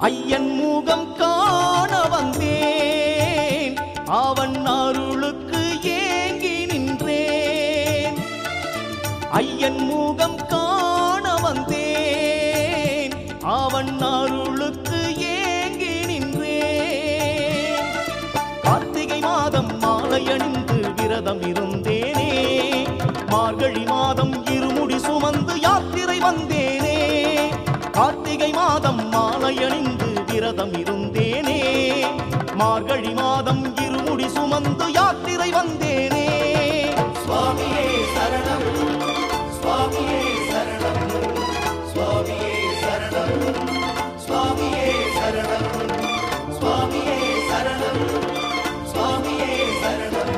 ஐயன் மூகம் காண வந்தேன். அவன் அருளுக்கு ஏங்கி நின்றேன். ஐயன் மூகம் காண வந்தேன். அவன் அருளுக்கு ஏங்கி நின்றேன். கார்த்திகை மாதம் மாலை அணிந்து விரதம் இருந்த மாதம் மாலை அணிந்து விரதம் இருந்தேனே. மார்கழி மாதம் இருமுடி சுமந்து யாத்திரை வந்தேனே. சுவாமியே சரணம் சுவாமியே சரணம் சுவாமியே சரணம் சுவாமியே சரணம் சுவாமியே சரணம் சுவாமியே சரணம்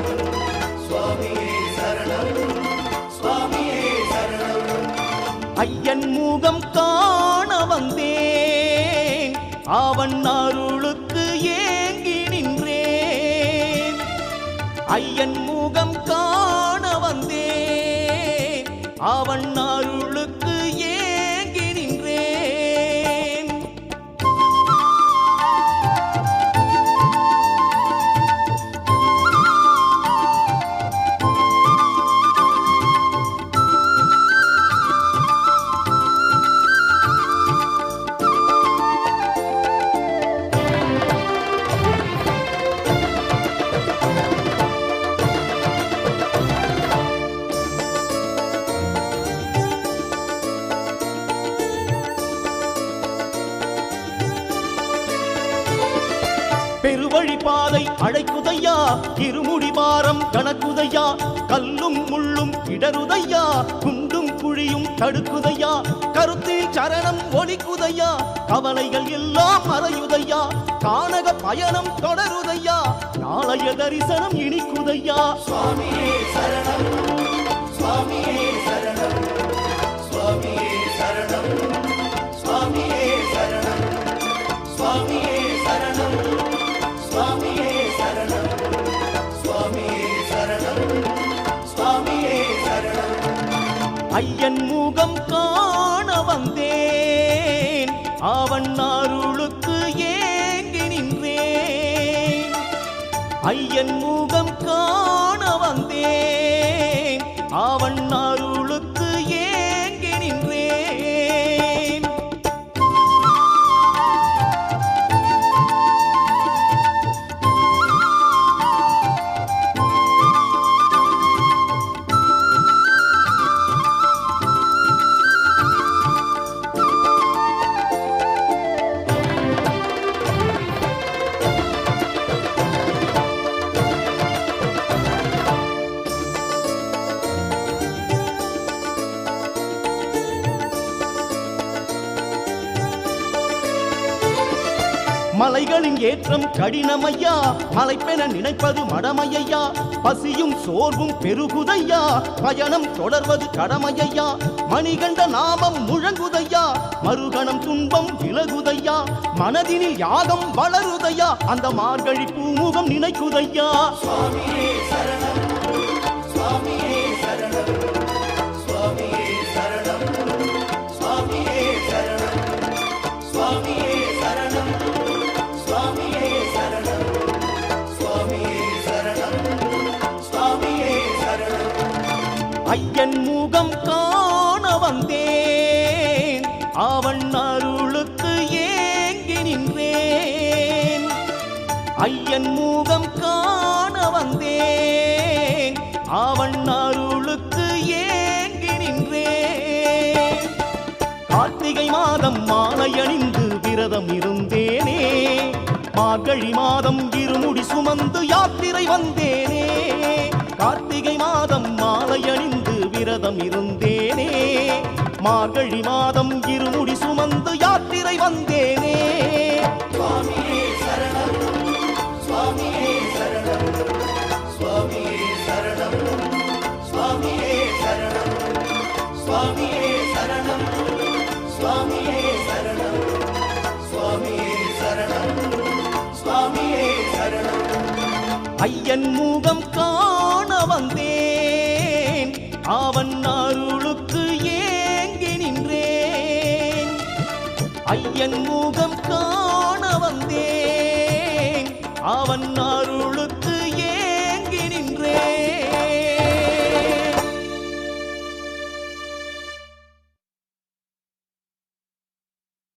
சுவாமியே சரணம் சுவாமியே சரணம். ஐயன் முகம் அவன் அருளுக்கு ஏங்கி நின்றேன். ஐயன் முகம் காண வந்தேன். அவன் பெருவழி பாதை அழைக்குதையா? இருமுடி பாரம் கணக்குதையா? கல்லும் முள்ளும் இடருதையா குண்டும் குழியும் தடுக்குதையா? கருத்தில் சரணம் ஒலிக்குதையா? கவலைகள் எல்லாம் மறையுதையா? கானக பயணம் தொடருதையா? நாளைய தரிசனம் இனிக்குதையா? சுவாமியே ஐயன் முகம் காண வந்தேன். அவன் அருளுக்கு ஏங்கி நின்றேன். ஐயன் முகம் காண வந்தேன். அவன் மலைகளின் ஏற்றம் கடினமையா? மலைப்பென நினைப்பது மடமையா பசியும் சோர்வும் பெருகுதையா? பயணம் தொடர்வது கடமையா மணிகண்ட நாமம் முழங்குதையா? மறுகணம் துன்பம் விலகுதையா? மனதினில் யாகம் வளருதையா? அந்த மார்கழி பூமுகம் நினைக்குதையா? ஐயன் முகம் காண வந்தேன். அவன் அருளுக்கு ஏங்கி நின்றேன். ஐயன் முகம் காண வந்தேன். அவன் அருளுக்கு ஏங்கி நின்றேன். கார்த்திகை மாதம் மாலை அணிந்து விரதம் இருந்தேனே. மார்கழி மாதம் இருமுடி சுமந்து யாத்திரை வந்தேனே. கார்த்திகை மாதம் மாலை அணிந்து விரதம் இருந்தேனே. மார்கழி மாதம் இருமுடி சுமந்து யாத்திரை வந்தேனே. சுவாமியே சரணம் சுவாமியே சரணம் சுவாமியே சரணம் சுவாமியே சரணம் சுவாமியே சரணம் சுவாமியே சரணம் சுவாமியே சரணம் சுவாமியே சரணம். ஐயன் முகம் காண வந்தேன். அவன் அருளுக்கு ஏங்கி நின்றேன். ஐயன் முகம் காண வந்தேன். அவன் அருளுக்கு